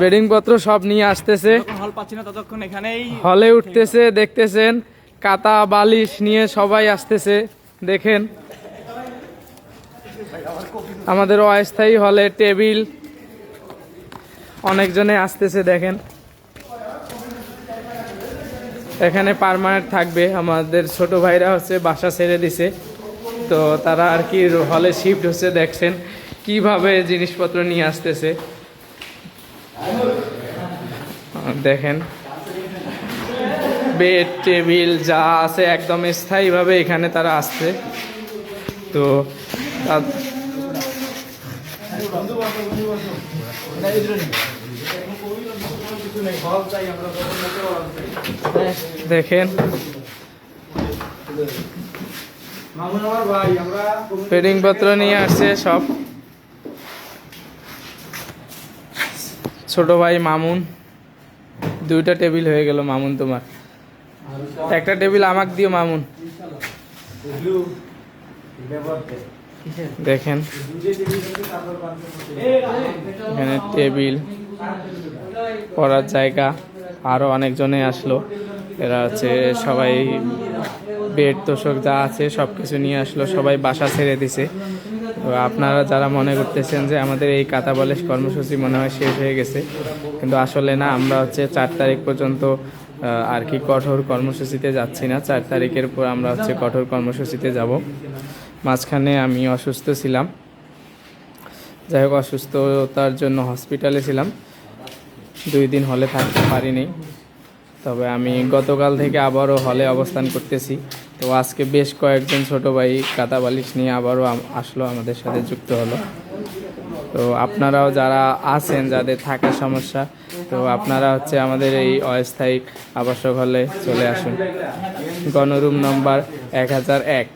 Bedding পত্র সব নিয়ে আসতেছে। হল পাচ্ছি না ততক্ষণ এখানেই হলে উঠতেছে দেখতেছেন কাতা বালিশ নিয়ে সবাই আসতেছে দেখেন। আমাদের অস্থায়ী হলে টেবিল অনেকজনে আসতেছে দেখেন। এখানে পারমানেন্ট থাকবে আমাদের ছোট ভাইরা হচ্ছে বাসা ছেড়ে দিছে। তো তারা আর কি হলে শিফট হচ্ছে দেখছেন কীভাবে জিনিসপত্র নিয়ে আসতেছে। দেখেন বেড টেবিল যা আছে একদম স্থায়ীভাবে এখানে তারা আসছে। তো দেখেন বেডিং পত্র নিয়ে আসছে সব। ছোট ভাই মামুন, দুইটা টেবিল হয়ে গেল মামুন তোমার। একটা টেবিল আমাক দিও মামুন। দেখেন। এখানে টেবিল পড়ার জায়গা। আরও অনেকজনে আসলো। এরা হচ্ছে সবাই বেড তোষক যা আছে সব কিছু নিয়ে আসলো, সবাই বাসা ছেড়ে দিছে। তো আপনারা যারা মনে করতেছেন যে আমাদের এই কাতা বালিশ কর্মসূচি মনে হয় শেষ হয়ে গেছে, কিন্তু আসলে না, আমরা হচ্ছে চার তারিখ পর্যন্ত আর কি কঠোর কর্মসূচিতে যাচ্ছি না। চার তারিখের পর আমরা হচ্ছে কঠোর কর্মসূচিতে যাব। মাঝখানে আমি অসুস্থ ছিলাম। যাই হোক, অসুস্থতার জন্য হসপিটালে ছিলাম। দুই দিন হলে থাকতে পারিনি। তবে আমি গতকাল থেকে আবারও হলে অবস্থান করতেছি। তো আজকে বেশ কয়েকজন ছোট ভাই কাতা বালিশ নিয়ে আবারও আসলো, আমাদের সাথে যুক্ত হলো। তো আপনারাও যারা আছেন, যাদের থাকার সমস্যা, তো আপনারা হচ্ছে আমাদের এই অস্থায়ী আবাসক হলে চলে আসুন। গণরুম নম্বর এক হাজার এক।